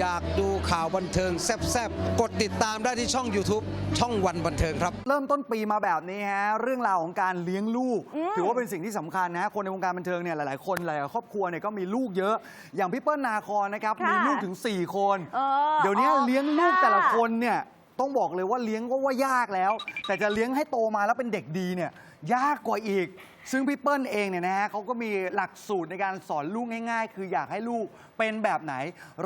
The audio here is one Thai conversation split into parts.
อยากดูข่าวบันเทิงแซ่บๆ กดติดตามได้ที่ช่อง YouTube ช่องวันบันเทิงครับ เริ่มต้นปีมาแบบนี้ฮะเรื่องราวของการเลี้ยงลูกอืมถือว่าเป็นสิ่งที่สำคัญนะคนในวงการบันเทิงเนี่ยหลายๆคนหลายๆครอบครัวเนี่ยก็มีลูกเยอะ อย่างพี่เปิ้ลนาคอนนะครับค่ะมีลูกถึง 4 คน เออเดี๋ยวนี้ออกเลี้ยงลูกค่ะแต่ละคนเนี่ยต้องบอกเลยว่าเลี้ยงก็ว่ายากแล้ว แต่จะเลี้ยงให้โตมาแล้วเป็นเด็กดีเนี่ย ยากกว่าอีก ซึ่งพี่เปิ้ลเองเนี่ยนะฮะเขาก็มีหลักสูตรในการสอนลูกง่าย ๆ คืออยากให้ลูกเป็นแบบไหน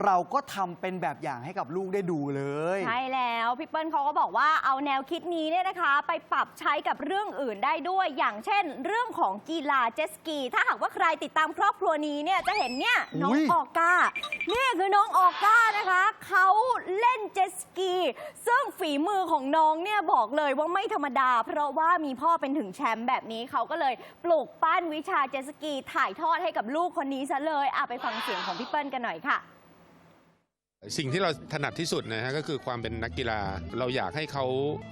เราก็ทำเป็นแบบอย่างให้กับลูกได้ดูเลย ใช่แล้วพี่เปิ้ลเขาก็บอกว่าเอาแนวคิดนี้เนี่ยนะคะ ไปปรับใช้กับเรื่องอื่นได้ด้วย อย่างเช่น เรื่องของกีฬาเจตสกี ถ้าหากว่าใครติดตามครอบครัวนี้เนี่ยจะเห็นเนี่ยน้องอุ๊ย ออก้า นี่คือน้องออก้านะคะเขา เล่นเจตสกี ซึ่งฝีมือของน้องเนี่ยบอกเลยว่าไม่ธรรมดา เพราะว่ามีพ่อเป็นถึงแชมป์แบบนี้เขาก็เลยปลูกปั้นวิชาเจตสกี ถ่ายทอดให้กับลูกคนนี้ซะเลยอะไปฟังเสียงของพี่เปิ้ลกันหน่อยค่ะสิ่งที่เราถนัดที่สุดนะฮะก็คือความเป็นนักกีฬา เราอยากให้เขา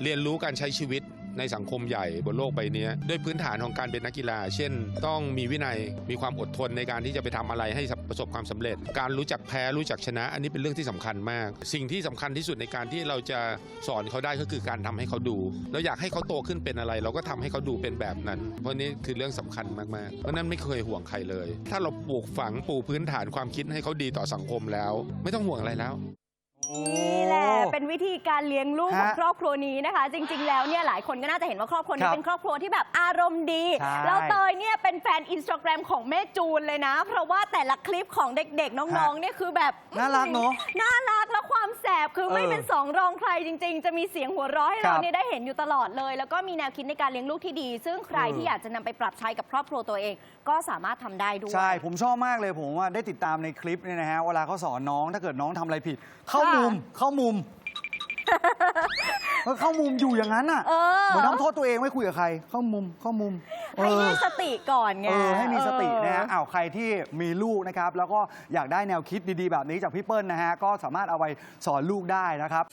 เรียนรู้การใช้ชีวิต ในสังคมใหญ่บนโลกใบนี้ด้วยพื้นฐานของการเป็นนักกีฬา เช่น ต้องมีวินัยมีความอดทนในการที่จะไปทำอะไรให้ประสบความสำเร็จ การรู้จักแพ้รู้จักชนะ อันนี้เป็นเรื่องที่สำคัญมาก สิ่งที่สำคัญที่สุดในการที่เราจะสอนเขาได้ก็คือการทำให้เขาดูเราอยากให้เขาโตขึ้นเป็นอะไร เราก็ทำให้เขาดูเป็นแบบนั้น เพราะนี่คือเรื่องสำคัญมากๆเพราะนั้นไม่เคยห่วงใครเลย ถ้าเราปลูกฝังปูพื้นฐานความคิดให้เขาดีต่อสังคมแล้ว ไม่ต้องห่วงอะไรแล้วนี่แหละ เป็นวิธีการเลี้ยงลูกของฮะครอบครัวนี้นะคะ จริง ๆ แล้วเนี่ยหลายคนก็น่าจะเห็นว่าครอบครัวคนี้รับเป็นครอบครัวที่แบบอารมณ์ดีใช่แล้วเตยเนี่ยเป็นแฟนอินสตาแกรมของแม่จูนเลยนะ เพราะว่าแต่ละคลิปของเด็กๆ น้องๆเนี่ยคือแบบน่ารักเนอะน่ารักแล้วความแสบคือไม่เออเป็นสองรองใครจริง ๆ จะมีเสียงหัวเราะให้ครัเราบเนี่ยได้เห็นอยู่ตลอดเลย แล้วก็มีแนวคิดในการเลี้ยงลูกที่ดี ซึ่งใครเออที่อยากจะนำไปปรับใช้กับครอบครัวตัวเอง ก็สามารถทำได้ด้วยใช่ผมชอบมากเลยผมว่าได้ติดตามในคลิปเนี่ยนะฮะเวลาเขาสอนน้องถ้าเกิดน้องทำอะไรผิด เข้าค่ะมุมเข้ามุม ก็เข้ามุมอยู่อย่างนั้นอะเออ เหมือนทำโทษตัวเองไม่คุยกับใคร เข้ามุมเข้ามุมให้มีสติก่อนไง เออให้มีสตินะฮะเอออ้าวใครที่มีลูกนะครับ แล้วก็อยากได้แนวคิดดีๆ แบบนี้จากพี่เปิ้ลนะฮะ ก็สามารถเอาไปสอนลูกได้นะครับ